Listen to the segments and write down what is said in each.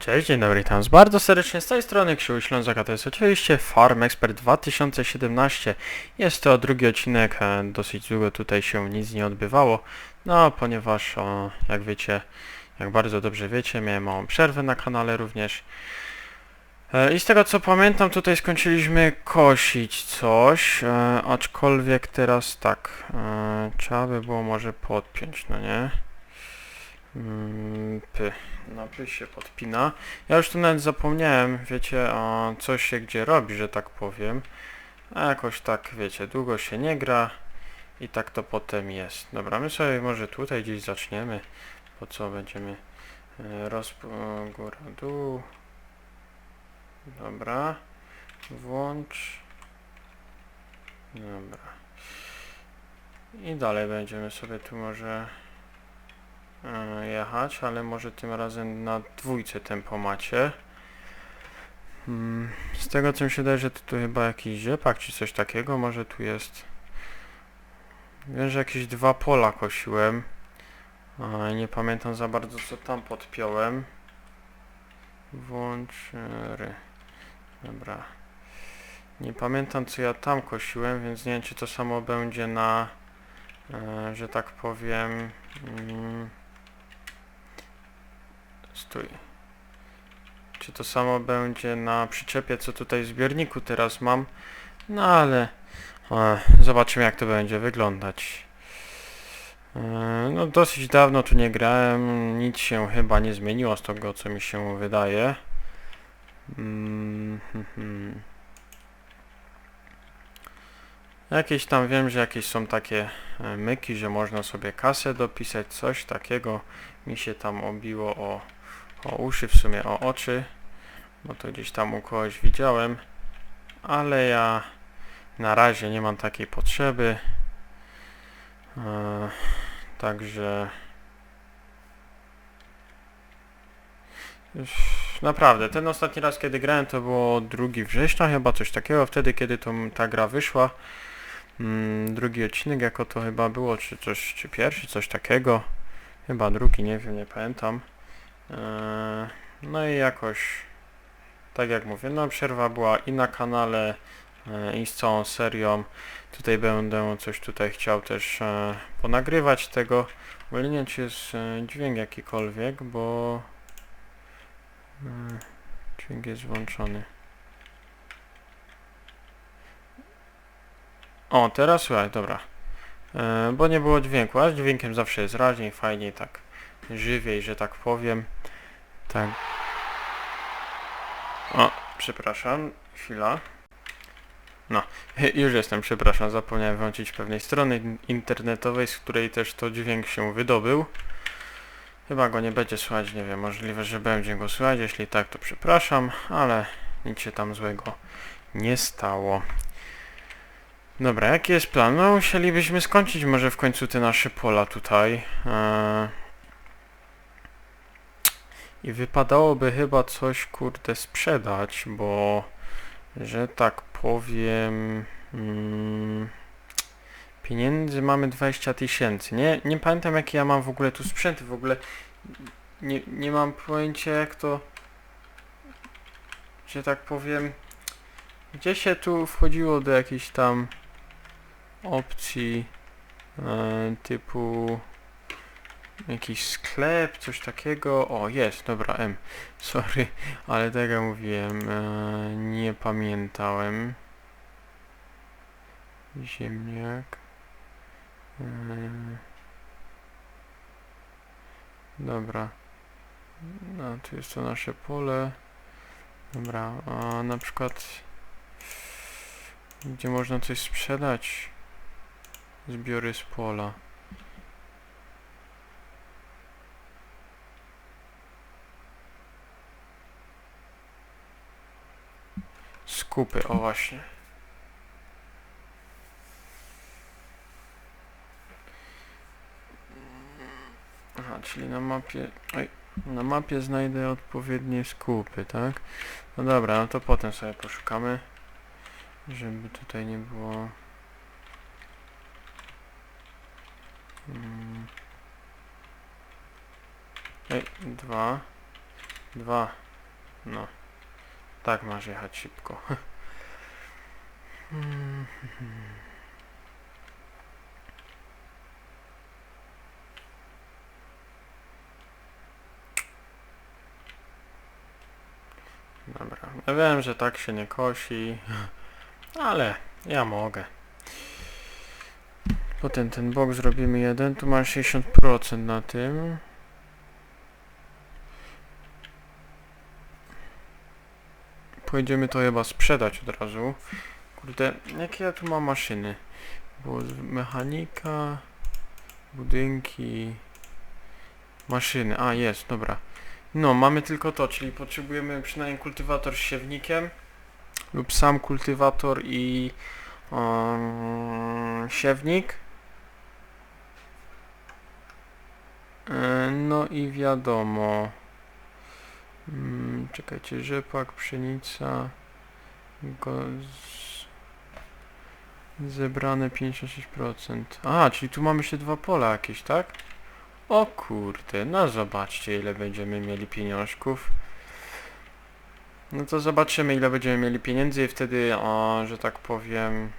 Cześć, dzień dobry, witam bardzo serdecznie z tej strony Krzył Ślązak, a to jest oczywiście Farm Expert 2017. Jest to drugi odcinek, e, dosyć długo tutaj się nic nie odbywało, no ponieważ, o, jak wiecie, jak bardzo dobrze wiecie, miałem małą przerwę na kanale również. E, I z tego co pamiętam, tutaj skończyliśmy kosić coś, e, aczkolwiek teraz tak, trzeba by było może podpiąć, no nie? Mm, Py. No, py się podpina. Ja już tu nawet zapomniałem, wiecie, a co się gdzie robi, że tak powiem. A jakoś tak, wiecie, długo się nie gra i tak to potem jest. Dobra, my sobie może tutaj gdzieś zaczniemy. Po co będziemy e, rozp... o, góra, dół. Dobra. Włącz. Dobra. I dalej będziemy sobie tu może jechać, ale może tym razem na dwójce tempomacie. Mm, Z tego co mi się wydaje, że to tu chyba jakiś ziepak czy coś takiego, może tu jest. Wiem, że jakieś dwa pola kosiłem. Nie pamiętam za bardzo co tam podpiąłem. Włącz e, ry. Dobra. Nie pamiętam co ja tam kosiłem, więc nie wiem czy to samo będzie na, e, że tak powiem, mm, Stój. Czy to samo będzie na przyczepie, co tutaj w zbiorniku teraz mam? No ale e, zobaczymy jak to będzie wyglądać. E, no dosyć dawno tu nie grałem, nic się chyba nie zmieniło z tego co mi się wydaje. Mm, hmm, hmm. Jakieś tam wiem, że jakieś są takie e, myki, że można sobie kasę dopisać, coś takiego mi się tam obiło o o uszy, w sumie o oczy, bo to gdzieś tam u kogoś widziałem, ale ja na razie nie mam takiej potrzeby. E, także naprawdę, ten ostatni raz kiedy grałem to było 2 września chyba coś takiego, wtedy kiedy to ta gra wyszła. Mm, drugi odcinek jako to chyba było, czy coś, czy pierwszy, coś takiego. Chyba drugi, nie wiem, nie pamiętam. Eee, No i jakoś, tak jak mówię, no przerwa była i na kanale, e, i z całą serią. Tutaj będę coś tutaj chciał też e, ponagrywać tego. Ale nie wiem, czy jest e, dźwięk jakikolwiek, bo e, dźwięk jest włączony. O, teraz słuchaj, dobra. Bo nie było dźwięku, a z dźwiękiem zawsze jest raźniej, fajniej, tak żywiej, że tak powiem. Tak. O, przepraszam, chwila. No, już jestem, przepraszam, zapomniałem wyłączyć pewnej strony internetowej, z której też to dźwięk się wydobył. Chyba go nie będzie słychać, nie wiem, możliwe, że będzie go słychać, jeśli tak, to przepraszam, ale nic się tam złego nie stało. Dobra, jaki jest plan? No, musielibyśmy skończyć może w końcu te nasze pola tutaj. Eee, i wypadałoby chyba coś kurde sprzedać, bo że tak powiem mm, pieniędzy mamy 20 tysięcy. Nie, nie pamiętam jakie ja mam w ogóle tu sprzęty, w ogóle nie, nie mam pojęcia jak to że tak powiem gdzie się tu wchodziło do jakiejś tam opcji e, typu Jakiś sklep, coś takiego. O, jest, dobra, M. Sorry, ale tak mówiłem, e, nie pamiętałem. Ziemniak. E, dobra. No, tu jest to nasze pole. Dobra, a na przykład gdzie można coś sprzedać? Zbiory z pola. Skupy, o właśnie. Aha, czyli na mapie... Oj, na mapie znajdę odpowiednie skupy, tak? No dobra, no to potem sobie poszukamy. Żeby tutaj nie było... Mm. Ej, dwa. Dwa. No. Tak masz jechać szybko. Dobra, ja wiem, że tak się nie kosi, ale ja mogę. Potem ten bok zrobimy jeden, tu masz 60% na tym. Pojedziemy to chyba sprzedać od razu. Kurde, jakie ja tu mam maszyny? Z- mechanika, budynki, maszyny. A, jest, dobra. No, mamy tylko to, czyli potrzebujemy przynajmniej kultywator z siewnikiem lub sam kultywator i um, siewnik. E, No i wiadomo. Mm, czekajcie, rzepak, pszenica. Go z... Zebrane 56%. A, czyli tu mamy się dwa pola jakieś, tak? O kurde, no zobaczcie ile będziemy mieli pieniążków. No to zobaczymy ile będziemy mieli pieniędzy i wtedy, o, że tak powiem...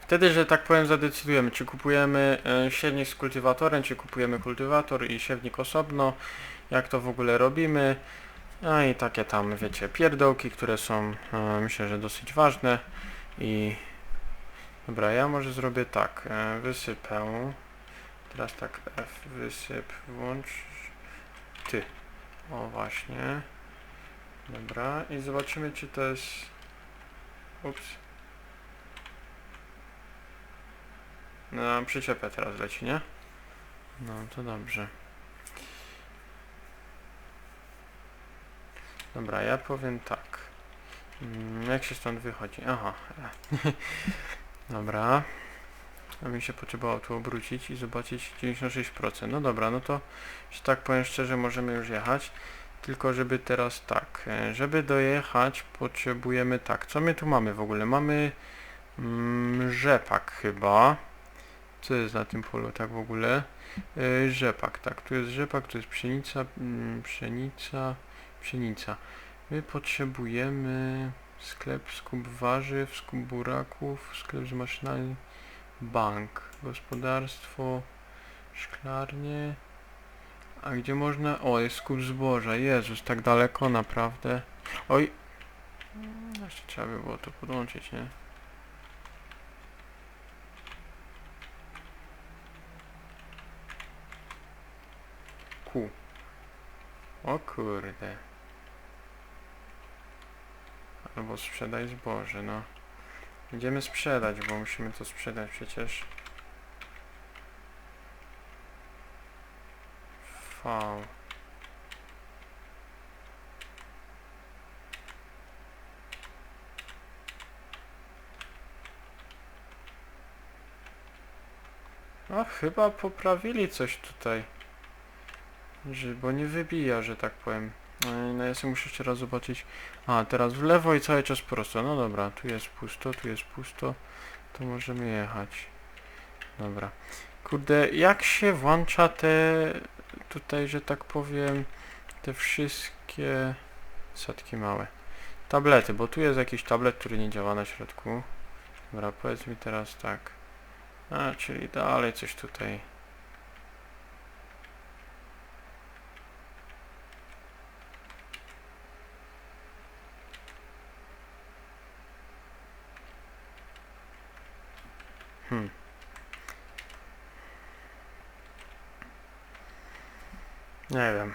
Wtedy, że tak powiem, zadecydujemy, czy kupujemy e, siewnik z kultywatorem, czy kupujemy kultywator i siewnik osobno, jak to w ogóle robimy. No i takie tam, wiecie, pierdołki, które są, e, myślę, że dosyć ważne. I... Dobra, ja może zrobię tak, e, wysypę... Teraz tak, F, wysyp, włącz... Ty. O, właśnie. Dobra, i zobaczymy, czy to jest... Ups. No, przyczepę teraz leci, nie? No, to dobrze. Dobra, ja powiem tak. Mm, jak się stąd wychodzi? Aha. dobra. A mi się potrzebowało tu obrócić i zobaczyć 96%. No dobra, no to, że tak powiem szczerze, możemy już jechać. Tylko żeby teraz tak, e, żeby dojechać potrzebujemy tak, co my tu mamy w ogóle? Mamy mm, rzepak chyba. Co jest na tym polu tak w ogóle? E, rzepak, tak, tu jest rzepak, tu jest pszenica, mm, pszenica, pszenica. My potrzebujemy sklep, skup warzyw, skup buraków, sklep z maszynami, bank, gospodarstwo, szklarnie. A gdzie można... O, jest skup zboża. Jezus, tak daleko, naprawdę. Oj. Jeszcze trzeba by było to podłączyć, nie? Ku. O kurde. Albo sprzedaj zboże, no. Idziemy sprzedać, bo musimy to sprzedać przecież. V. No chyba poprawili coś tutaj. Że, bo nie wybija, że tak powiem. No, no ja sobie muszę jeszcze raz zobaczyć. A, teraz w lewo i cały czas prosto. No dobra, tu jest pusto, tu jest pusto. To możemy jechać. Dobra. Kurde, jak się włącza te tutaj, że tak powiem, te wszystkie setki małe. Tablety, bo tu jest jakiś tablet, który nie działa na środku. Dobra, powiedz mi teraz tak. A, czyli dalej coś tutaj. Hmm. Nie wiem.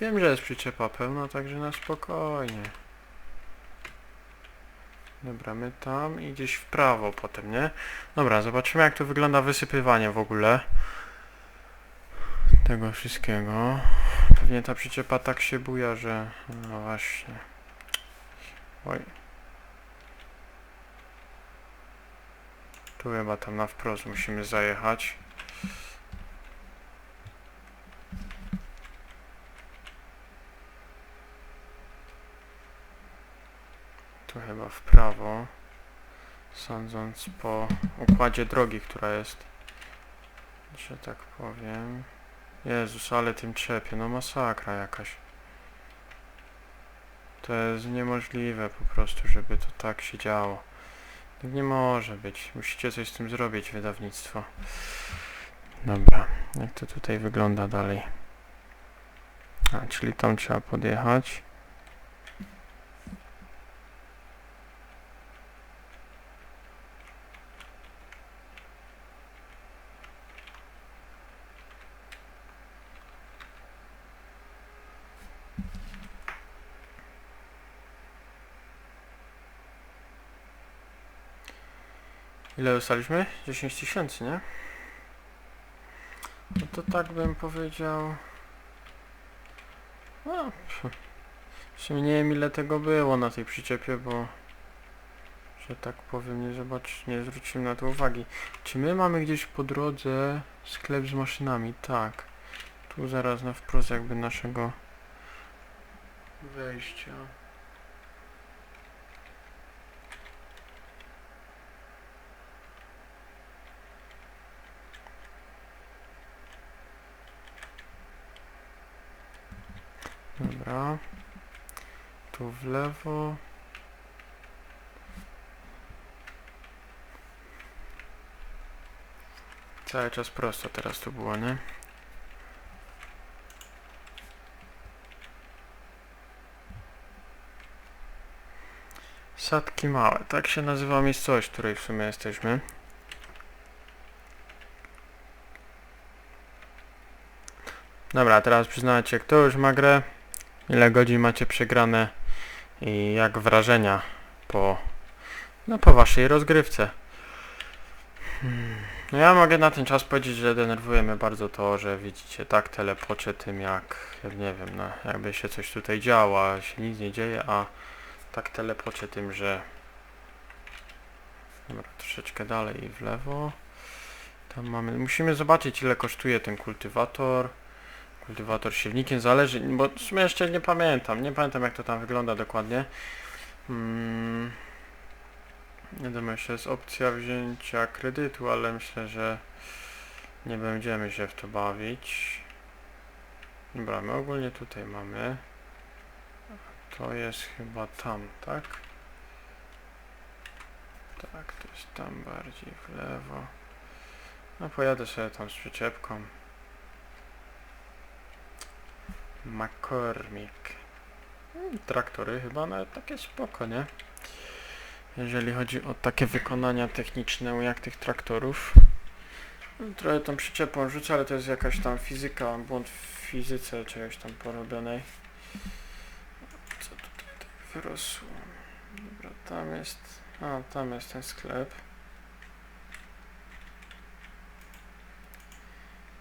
Wiem, że jest przyczepa pełna, także na spokojnie. Dobra, my tam i gdzieś w prawo potem, nie? Dobra, zobaczymy jak to wygląda wysypywanie w ogóle. Tego wszystkiego. Pewnie ta przyczepa tak się buja, że... No właśnie. Oj. Tu chyba tam na wprost musimy zajechać. Chyba w prawo. Sądząc po układzie drogi, która jest, że tak powiem. Jezus, ale tym trzepie, no masakra jakaś. To jest niemożliwe po prostu, żeby to tak się działo. Tak nie może być. Musicie coś z tym zrobić, wydawnictwo. Dobra, jak to tutaj wygląda dalej? A, czyli tam trzeba podjechać. Ile dostaliśmy? 10 tysięcy, nie? No to tak bym powiedział... No, pff. nie wiem ile tego było na tej przyczepie, bo... Że tak powiem, nie zobacz, nie zwróciłem na to uwagi. Czy my mamy gdzieś po drodze sklep z maszynami? Tak. Tu zaraz na wprost jakby naszego wejścia. Dobra. Tu w lewo. Cały czas prosto teraz tu było, nie? Sadki małe, tak się nazywa miejscowość, w której w sumie jesteśmy. Dobra, teraz przyznajcie, kto już ma grę, ile godzin macie przegrane i jak wrażenia po, no po waszej rozgrywce. Hmm. No ja mogę na ten czas powiedzieć, że denerwuje mnie bardzo to, że widzicie tak telepoczę tym jak, jak nie wiem, no jakby się coś tutaj działo, się nic nie dzieje, a tak telepoczę tym, że Dobra, troszeczkę dalej i w lewo. Tam mamy, musimy zobaczyć ile kosztuje ten kultywator. Kultywator siewnikiem zależy, bo w sumie jeszcze nie pamiętam, nie pamiętam jak to tam wygląda dokładnie. Hmm. Wiadomo, jeszcze jest opcja wzięcia kredytu, ale myślę, że nie będziemy się w to bawić. Dobra, my ogólnie tutaj mamy. To jest chyba tam, tak? Tak, to jest tam bardziej w lewo. No pojadę sobie tam z przyczepką. McCormick. Mm, Traktory chyba nawet takie spoko, nie? Jeżeli chodzi o takie wykonania techniczne jak tych traktorów. No, Trochę tą przyczepą rzucę, ale to jest jakaś tam fizyka, błąd w fizyce czegoś tam porobionej. Co tutaj tak wyrosło? Dobra, tam jest... A, tam jest ten sklep.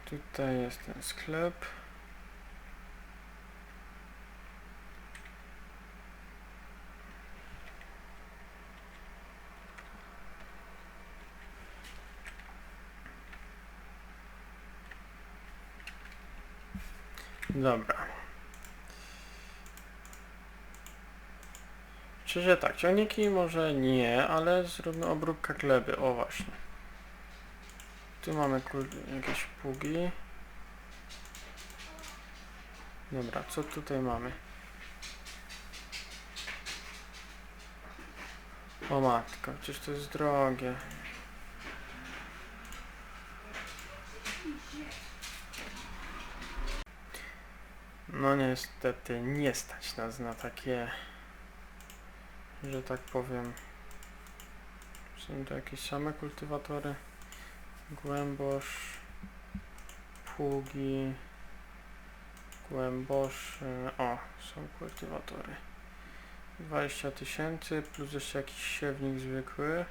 Tutaj jest ten sklep. Dobra. Czyli tak, ciągniki może nie, ale zróbmy obróbkę gleby. O właśnie. Tu mamy jakieś pługi. Dobra, co tutaj mamy? O matko, przecież to jest drogie. No niestety nie stać nas na takie, że tak powiem. Są to jakieś same kultywatory. Głębosz, pługi, głębosz, o, są kultywatory. 20 tysięcy plus jeszcze jakiś siewnik zwykły.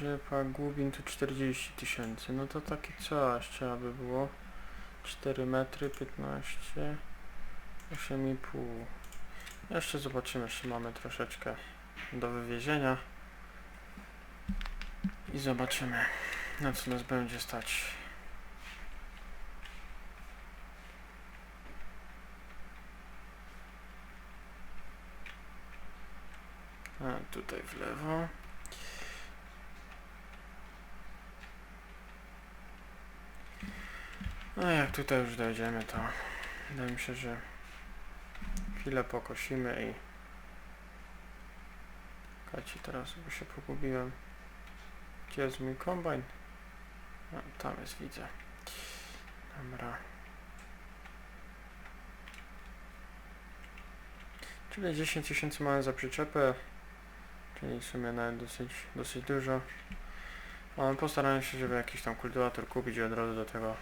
Rzepa Głubin to 40 tysięcy. No to takie coś trzeba by było. 4 metry, 15, 8,5. Jeszcze zobaczymy, jeszcze mamy troszeczkę do wywiezienia. I zobaczymy, na co nas będzie stać. A, tutaj w lewo. No jak tutaj już dojdziemy, to wydaje mi się, że chwilę pokosimy i Kaci teraz, bo się pogubiłem. Gdzie jest mój kombajn? A, tam jest, widzę. Dobra. Czyli 10 tysięcy mamy za przyczepę. Czyli w sumie nawet dosyć, dosyć dużo. Ale postarałem się, żeby jakiś tam kultywator kupić i od razu do tego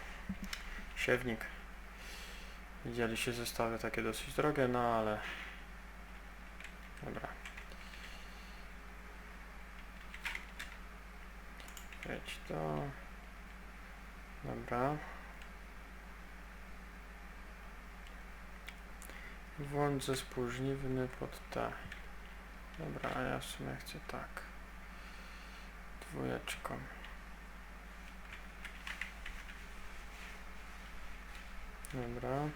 siewnik. Widzieliście zestawy takie dosyć drogie, no ale... Dobra. Jedź to. Dobra. Włącz zespół pod T. Dobra, a ja w sumie chcę tak. Dwójeczką. Dobra.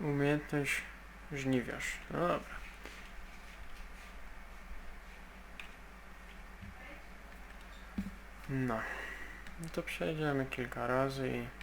Umiejętność żniwiarz. No dobra. No. No to przejdziemy kilka razy i...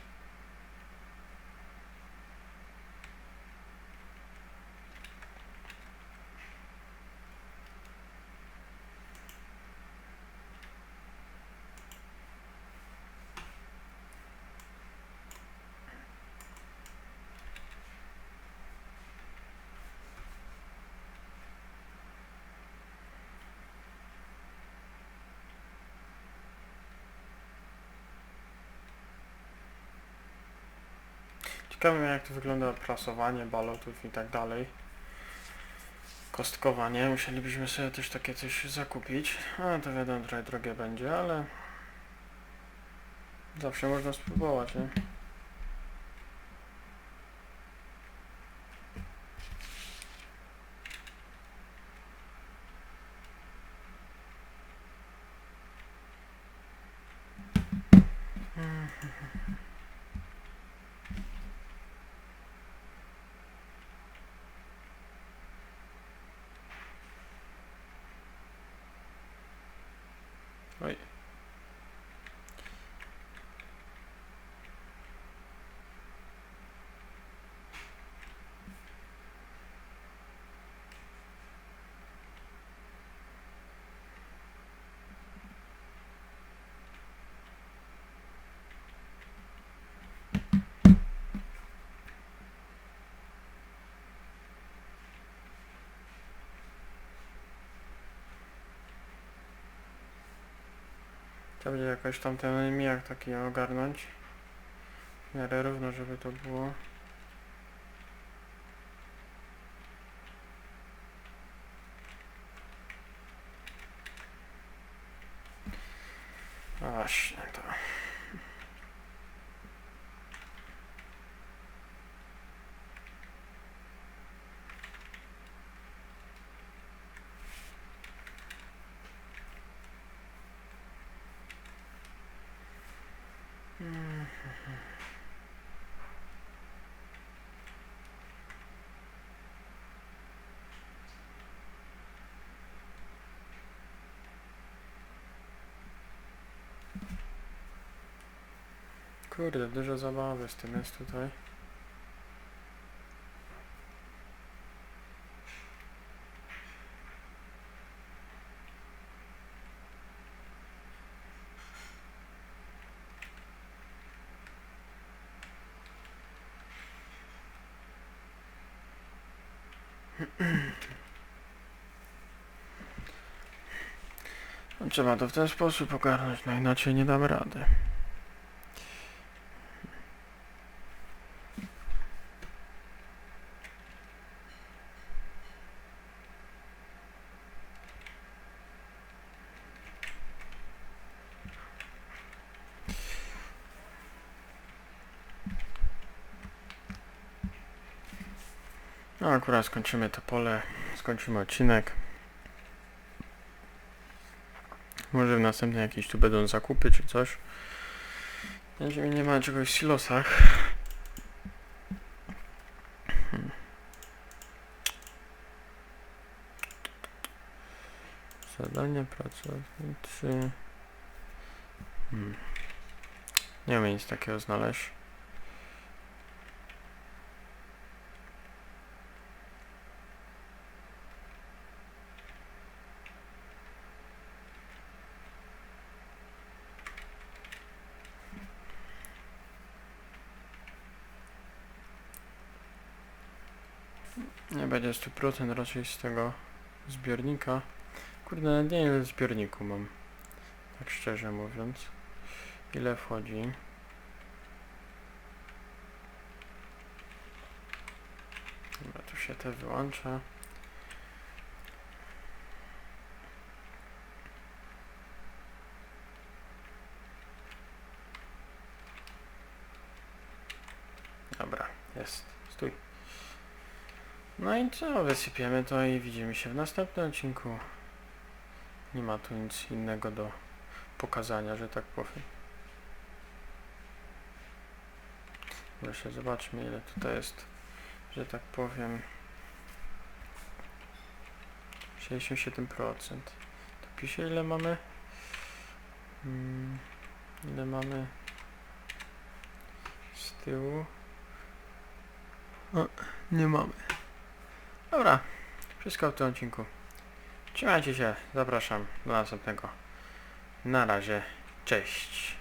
Mnie jak to wygląda prasowanie balotów i tak dalej. Kostkowanie, musielibyśmy sobie też takie coś zakupić. A to wiadomo trochę drogie będzie, ale zawsze można spróbować, nie? Oj. Trzeba będzie jakoś tam ten mijak taki ogarnąć. W miarę równo, żeby to było. Właśnie to. Mm. Kurde, dużo zabawy z tym jest tutaj. No, Trzeba to w ten sposób ogarnąć, no inaczej nie damy rady. No akurat skończymy to pole, skończymy odcinek. Może w następnym jakieś tu będą zakupy czy coś. Jeżeli nie ma czegoś w silosach. Hmm. Zadania pracownicy. Hmm. Nie umiem nic takiego znaleźć. Nie będzie 100% raczej z tego zbiornika. Kurde, nie wiem zbiorniku mam. Tak szczerze mówiąc. Ile wchodzi? Dobra, tu się te wyłącza. Dobra, jest. Stój. No i co, wysypiemy to i widzimy się w następnym odcinku. Nie ma tu nic innego do pokazania, że tak powiem. Wreszcie zobaczmy ile tutaj jest, że tak powiem. 67%. To pisze ile mamy? Mm, ile mamy z tyłu? O, nie mamy. Dobra, wszystko w tym odcinku. Trzymajcie się, zapraszam do następnego. Na razie, cześć.